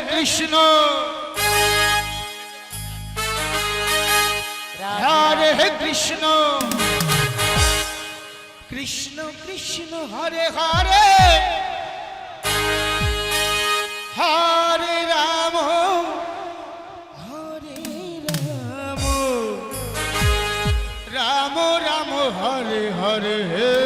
Krishna. Hare Krishna. Krishna Krishna Hare Hare. Hare Ram. Hare Ram. Ram Ram Hare Hare Hare.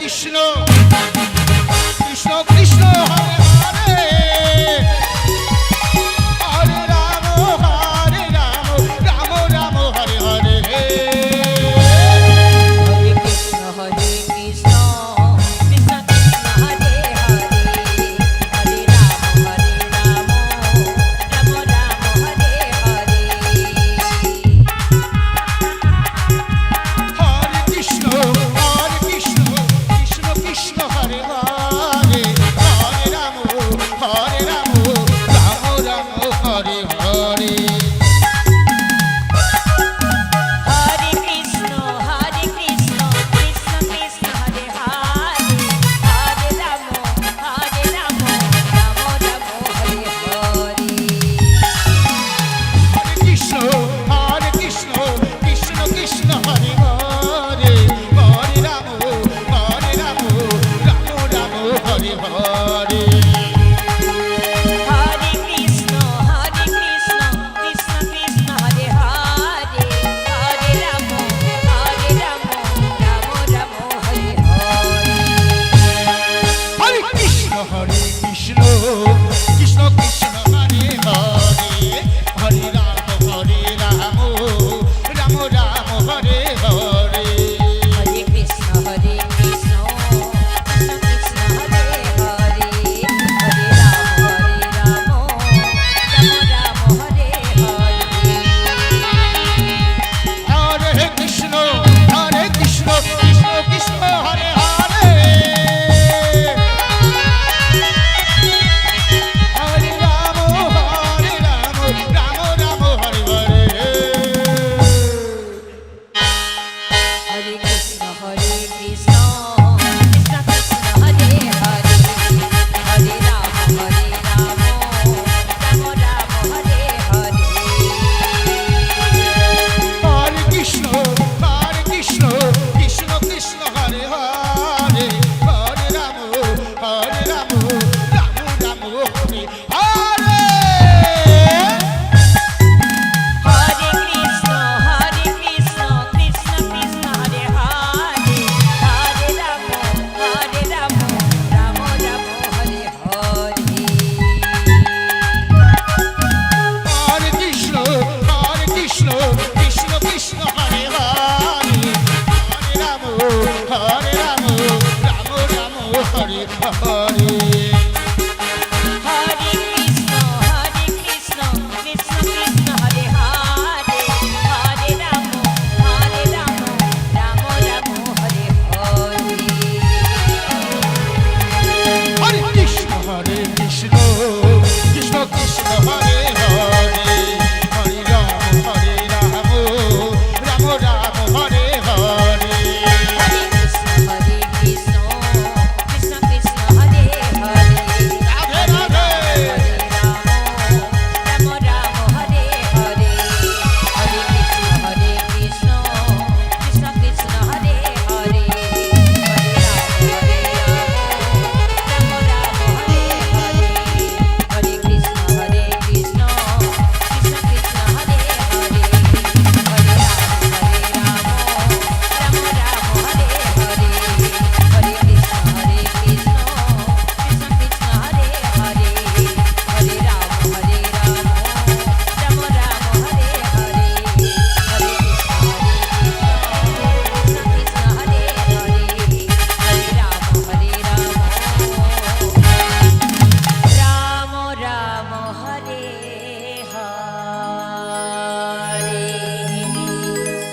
Krishna. Krishna Krishna. Hare